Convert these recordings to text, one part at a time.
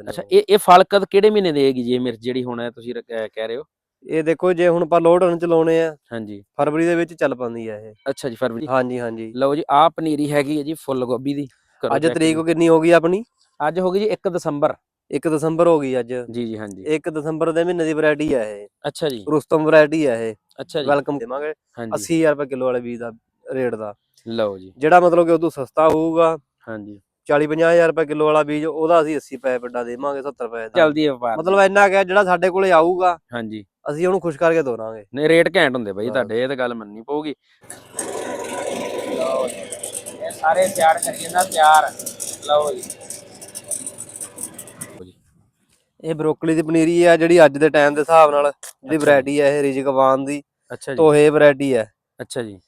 ਅੱਛਾ ਇਹ ਇਹ ਫਲ ਕਦ ਕਿਹੜੇ ਮਹੀਨੇ ਦੇਗੀ ਜੀ ਇਹ ਮਿਰਚ ਜਿਹੜੀ ਹੁਣ ਹੈ ਤੁਸੀਂ ਕਹਿ ਰਹੇ ਹੋ? ਇਹ ਦੇਖੋ ਜੇ ਹੁਣ ਆਪਾਂ ਲੋਡ ਰਨ ਚਲਾਉਣੇ ਆ ਹਾਂਜੀ। ਫਰਵਰੀ ਦੇ ਵਿੱਚ ਚੱਲ ਪੈਂਦੀ ਆ ਇਹ। ਅੱਛਾ ਜੀ ਫਰਵਰੀ। ਹਾਂਜੀ ਹਾਂਜੀ। ਲਓ ਜੀ ਆਹ ਪਨੀਰੀ ਹੈਗੀ ਹੈ ਜੀ ਫੁੱਲ ਗੋਭੀ ਦੀ। ਅੱਜ ਤਰੀਕ। ਕਿੰਨੀ ਹੋ ਗਈ ਆਪਣੀ? ਅੱਜ ਹੋ ਗਈ ਜੀ 1 ਦਸੰਬਰ। 1 ਦਸੰਬਰ ਹੋ ਗਈ ਅੱਜ। ਜੀ ਜੀ ਹਾਂਜੀ। 1 ਦਸੰਬਰ ਦੇ ਮਹੀਨੇ ਦੀ ਵੈਰਾਈਟੀ ਆ ਇਹ। ਅੱਛਾ ਜੀ। ਰੁਸਤਮ ਵੈਰਾਈਟੀ ਆ ਇਹ। ਅੱਛਾ ਜੀ। ਵੈਲਕਮ ਦੇਵਾਂਗੇ। ਹਾਂਜੀ। 80000 ਰੁਪਏ ਕਿਲੋ ਵਾਲੇ ਬੀਜ ਦਾ ਰੇਟ ਦਾ। ਲਓ ਜੀ। ਜਿਹੜਾ ਮਤਲਬ ਕਿ ਉਦੋਂ ਸਸਤਾ ਹੋਊਗਾ। ਹਾਂਜੀ। 40 50000 ਰੁਪਏ ਕਿਲੋ ਵਾਲਾ ਬੀਜ ਉਹਦਾ ਅਸੀਂ 80 ਪੈਸੇ ਵੱਡਾ ਦੇਵਾਂਗੇ 70 ਰੁਪਏ ਦਾ। ਚੱਲਦੀ ਹੈ ਵਪਾਰ। ਮਤਲਬ ਇੰਨਾ ਕਿ ਜਿਹੜਾ ਸਾਡੇ ਕੋਲੇ ਆਊਗਾ ਹਾਂਜੀ। ਅਸੀਂ ਉਹਨੂੰ ਖੁਸ਼ ਕਰਕੇ ਦੋਰਾਂਗੇ ਨਹੀਂ ਰੇਟ ਘੈਂਟ ਹੁੰਦੇ ਬਾਈ। ਤੁਹਾਡੇ ਇਹ ਤਾਂ ਗੱਲ ਮੰਨਣੀ ਪਊਗੀ। ਇਹ ਸਾਰੇ ਤਿਆਰ ਕਰੀਏ ਨਾ ਤਿਆਰ। ਲਓ ਜੀ। ਇਹ ਬਰੋਕਲੀ ਦੀ ਪਨੀਰੀ ਆ ਜਿਹੜੀ ਅੱਜ ਦੇ ਟਾਈਮ ਦੇ ਹਿਸਾਬ ਨਾਲ ਜਿਹੜੀ। ਵੈਰਾਈਟੀ ਆ ਇਹ ਰਿਜਕਵਾਨ ਦੀ ਅੱਛਾ ਜੀ। ਤੋਹੇ ਵੈਰਾਈਟੀ ਆ। ਅੱਛਾ ਜੀ।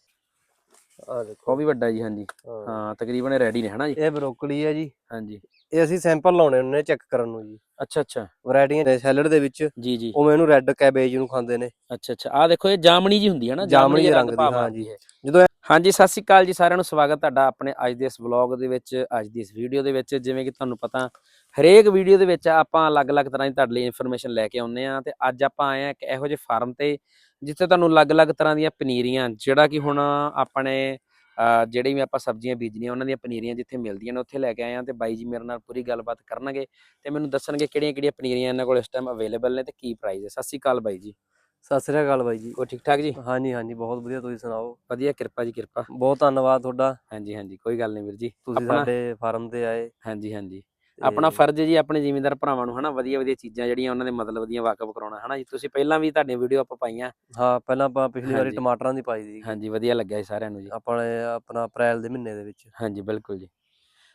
ਆ ਦੇਖੋ। ਉਹ ਵੀ ਵੱਡਾ ਜੀ ਹਾਂਜੀ। ਹਾਂ। ਹਾਂ ਤਕਰੀਬਨ ਰੈਡੀ ਨੇ ਹਨਾ ਜੀ? ਇਹ ਬਰੋਕਲੀ ਆ ਜੀ। ਹਾਂਜੀ। ਇਹ ਅਸੀਂ ਸੈਂਪਲ ਲਾਉਣੇ ਹੁੰਦੇ ਨੇ ਚੈੱਕ ਕਰਨ ਨੂੰ ਜੀ। ਅੱਛਾ ਅੱਛਾ। ਵੈਰਾਈਟੀਆਂ ਨੇ ਸੈਲਡ ਦੇ ਵਿੱਚ ਜੀ ਜੀ। ਉਵੇਂ ਇਹਨੂੰ ਰੈੱਡ ਕੈਬੇਜ ਨੂੰ ਖਾਂਦੇ ਨੇ। ਅੱਛਾ ਅੱਛਾ। ਆ ਦੇਖੋ ਇਹ ਜਾਮਣੀ ਜੀ ਹੁੰਦੀ ਹੈ ਨਾ ਜਾਮਣੀ ਦੇ ਰੰਗ ਦੀ, ਹਾਂ ਜੀ। ਹੈ। ਜਦੋਂ ਹਾਂਜੀ ਸਤਿ ਸ਼੍ਰੀ ਅਕਾਲ ਜੀ ਸਾਰਿਆਂ ਨੂੰ ਸਵਾਗਤ ਤੁਹਾਡਾ ਆਪਣੇ ਅੱਜ ਦੇ ਇਸ ਵਲੌਗ ਦੇ ਵਿੱਚ ਅੱਜ ਦੀ ਇਸ ਵੀਡੀਓ ਦੇ ਵਿੱਚ। ਜਿਵੇਂ ਕਿ ਤੁਹਾਨੂੰ ਪਤਾ ਹਰੇਕ ਵੀਡੀਓ ਦੇ ਵਿੱਚ ਆਪਾਂ ਅਲੱਗ-ਅਲੱਗ ਤਰ੍ਹਾਂ ਦੀ ਤੁਹਾਡੇ ਲਈ ਇਨਫੋਰਮੇਸ਼ਨ ਲੈ ਕੇ ਆਉਂਦੇ ਆ ਤੇ ਅੱਜ ਆਪਾਂ ਆਏ ਆ ਇੱਕ ਇਹੋ ਜਿਹੇ ਫਾਰਮ ਤੇ ਜਿੱਥੇ ਤੁਹਾਨੂੰ ਅਲੱਗ-ਅਲੱਗ ਤਰ੍ਹਾਂ ਦੀਆਂ ਪਨੀਰੀਆਂ ਜਿਹੜਾ ਕਿ ਹੁਣ ਆਪਣੇ ਜਿਹੜੀ ਵੀ ਆਪਾਂ ਸਬਜ਼ੀਆਂ ਬੀਜਣੀਆਂ ਉਹਨਾਂ ਦੀਆਂ ਪਨੀਰੀਆਂ ਜਿੱਥੇ ਮਿਲਦੀਆਂ ਨੇ ਉੱਥੇ ਲੈ ਕੇ ਆਏ ਆ ਤੇ ਬਾਈ ਜੀ ਮੇਰੇ ਨਾਲ ਪੂਰੀ ਗੱਲਬਾਤ ਕਰਨਗੇ ਤੇ ਮੈਨੂੰ ਦੱਸਣਗੇ ਕਿਹੜੀਆਂ-ਕਿਹੜੀਆਂ ਪਨੀਰੀਆਂ ਇਹਨਾਂ ਕੋਲ ਇਸ ਟਾਈਮ ਅਵੇਲੇਬਲ ਨੇ ਤੇ ਕੀ ਪ੍ਰਾਈਸ ਹੈ। ਸਤਿ ਸ਼੍ਰੀ ਅਕਾਲ ਬਾਈ ਜੀ। ਸਤਿ ਸ੍ਰੀ ਅਕਾਲ ਬਾਈ ਜੀ। ਕੋਈ ਠੀਕ ਠਾਕ ਜੀ? ਹਾਂਜੀ ਹਾਂਜੀ ਬਹੁਤ ਵਧੀਆ ਤੁਸੀਂ ਸੁਣਾਓ? ਵਧੀਆ ਕਿਰਪਾ ਜੀ ਕਿਰਪਾ। ਬਹੁਤ ਧੰਨਵਾਦ ਤੁਹਾਡਾ। ਹਾਂਜੀ ਹਾਂਜੀ ਕੋਈ ਗੱਲ ਨਹੀਂ ਵੀਰ ਜੀ। ਤੁਸੀਂ ਸਾਡੇ ਫਾਰਮ ਤੇ ਆਏ। ਹਾਂਜੀ ਹਾਂਜੀ। ਆਪਣਾ ਫਰਜ਼ ਜੀ ਆਪਣੇ ਜ਼ਿਮੀਂਦਾਰ ਭਰਾਵਾਂ ਨੂੰ ਹਨਾ ਵਧੀਆ ਵਧੀਆ ਚੀਜ਼ਾਂ ਜਿਹੜੀਆਂ ਉਹਨਾਂ ਦੇ ਮਤਲਬ ਦੀਆਂ ਵਾਕਫ ਕਰਾਉਣਾ ਹਨਾ ਜੀ। ਤੁਸੀਂ ਪਹਿਲਾਂ ਵੀ ਤੁਹਾਡੀਆਂ ਵੀਡੀਓ ਆਪਾਂ ਪਾਈਆਂ। ਹਾਂ ਪਹਿਲਾਂ ਆਪਾਂ ਪਿਛਲੀ ਵਾਰੀ। ਟਮਾਟਰਾਂ ਦੀ ਪਾਈ ਸੀ ਹਾਂਜੀ ਵਧੀਆ ਲੱਗਿਆ ਜੀ ਸਾਰਿਆਂ ਨੂੰ ਜੀ। ਆਪਣੇ ਆਪਣਾ ਅਪ੍ਰੈਲ ਦੇ ਮਹੀਨੇ ਦੇ ਵਿੱਚ। ਹਾਂਜੀ ਬਿਲਕੁਲ ਜੀ।